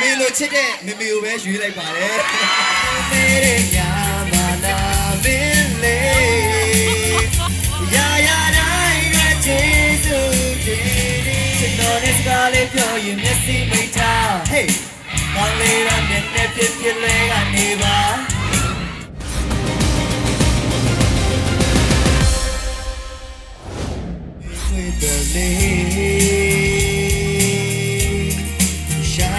မေလိုချစ်တဲ့မေမေကိုပဲရွေးလိုက်ပါတယ်မေရညာမနာမင်းလေရာရာတိုင်းရဲ့ချေစုတင်ကျွန်တော်နဲ့စကားလေးပြောရင်မျက်စိမိတ်ထားဟေးကောင်းလေးရမျက်နဲ့ဖြစ်ဖြစ်လဲကနေပါ with the lake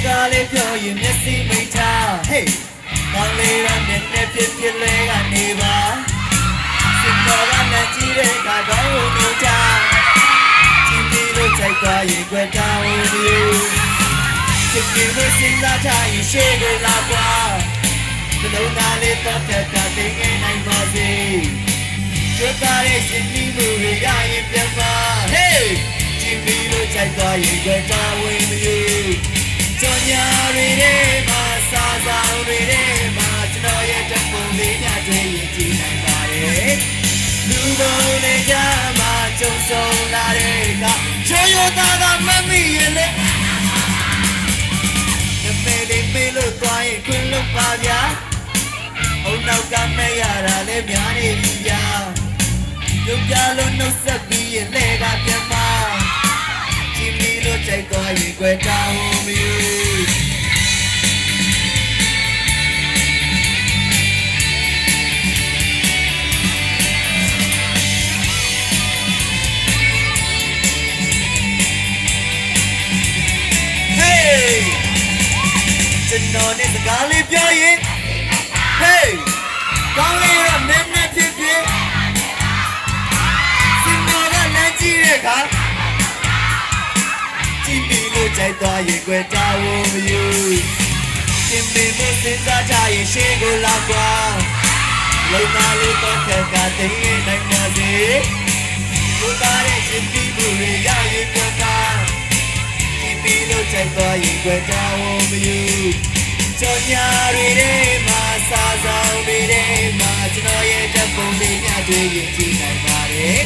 စကားလေးပြောရင်မျက်စိမိတ်ထားဟေးကောင်းလေးရမျက်နဲ့ဖြစ်ဖြစ်လဲကနေပါစစ်တော်ကလည်းကြည့်တဲ့အခါကောင်းလို့မျိုးချကြည့်ပြီးလို့ချိန်သွားရင်ကြွယ်တောင်းလို့ချစ်ပြီးလို့စဉ်းစားထားရင်ရှေ့ကိုလာကွာဒီလိုသားလေးတော့တက်တာသိငယ်နိုင်ပါစေကျွတ်သားရဲ့ရှင်ပြီးမှုတွေရရင်ပြန်ပါဟေးကြည့်ပြီးလို့ချိန်သွားရင်ကြွယ်တောင်းဝ ခါချိုးရသားကမမီရင်လေနမေလေးမေးလို့သွားရင်ခွင့်လွတ်ပါဗျာအုံနောက်ကမဲ့ရတာလည်းများနေပြီဗျာပြုတ်ပြလို့နှုတ်ဆက်ပြီးရင်လေကပြန်ပါကြည့်ပြီးလို့ကြိုက်သွားရင်ကြွယ်တောင်းမ တော်နဲ့စကားလေးပြောရင် Hey ကောင်းလေးရမင်းနဲ့ဖြစ်ဖြစ်စင်မောကလမ်းကြည့်တဲ့အခါကြည့်ပြီးလို့ကြိုက်သွားရင်ကြွယ်တာဝမယူသင်ပင်မစင်စားကြရင်ရှေ့ကိုလာကွာလုံသားလေးတော့ခက်ကတည်းကနိုင်ပါစေကိုသားရဲ့ရှင်ပြီးမှုတွေရရင်ကြွယ်တာဒီပီလို့ချိန်သွားရင်ကြွယ်တောင်းမယူ ကြောင်ညာတွေထဲမှာစားဆောင်တွေထဲမှာကျွန်တော်ရဲ့ဓာတ်ပုံတွေညတွေ့ရင်ကြည့်နိုင်ပါတယ်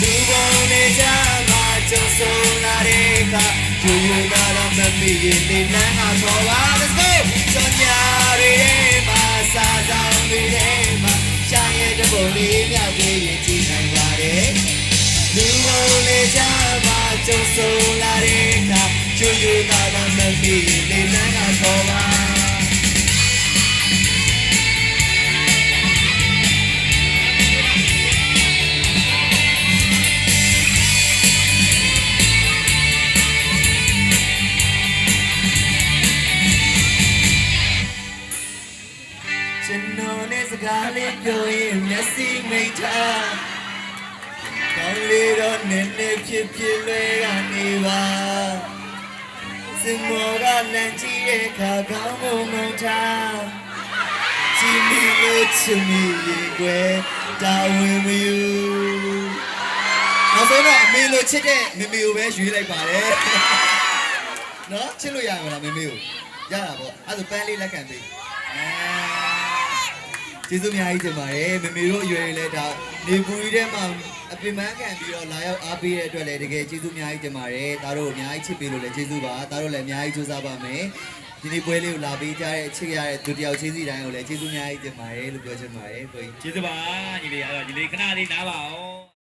လူပုံတွေကြားမှာကြုံဆုံးလာတဲ့အခါကျူယူလာတော့မမီရင်ဒီလမ်းကဆော်ပါ Let's go ကြောင်ညာတွေထဲမှာစားဆောင်တွေထဲမှာရှာရဲ့ဓာတ်ပုံတွေညတွေ့ရင်ကြည့်နိုင်ပါတယ်လူပုံလေးကြမှာကြုံဆုံးလာတဲ့အခါချူယူတာတော့မမီလေလန်း ကားလေးပြောရင်မျက်စိမိတ်ထားကောင်းလေးတော့နည်းနည်းဖြစ်ဖြစ်လဲကနေပါစင်မောကလမ်းကြည့်တဲ့အခါကောင်းကုန်မထားကြည့်မိလို့ချင်မိရင်ကွယ်တာဝန်မယူနောက်ဆုံးတော့အမေလိုချစ်တဲ့မေမေကိုပဲရွေးလိုက်ပါတယ်နော်ချစ်လို့ရမှာလားမေမေကိုရတာပေါ့အဲ့ဒါဆိုပန်းလေးလက်ခံပေးအဲ ကျေးဇူးအများကြီးတင်ပါတယ်မမေတို့အရွယ်တွေလည်းဒါနေပူရီထဲမှာအပင်ပန်းခံပြီးတော့လာရောက်အားပေးတဲ့အတွက်လည်းတကယ်ကျေးဇူးအများကြီးတင်ပါတယ်ဒါတို့အများကြီးချစ်ပေးလို့လည်းကျေးဇူးပါဒါတို့လည်းအများကြီးကြိုးစားပါမယ်ဒီနေ့ပွဲလေးကိုလာပေးကြတဲ့ချစ်ရတဲ့သူတယောက်ချင်းစီတိုင်းကိုလည်းကျေးဇူးအများကြီးတင်ပါတယ်လို့ပြောချင်ပါတယ်ကိုကြီးကျေးဇူးပါညီလေးအဲ့တော့ညီလေးခဏလေးနားပါအောင်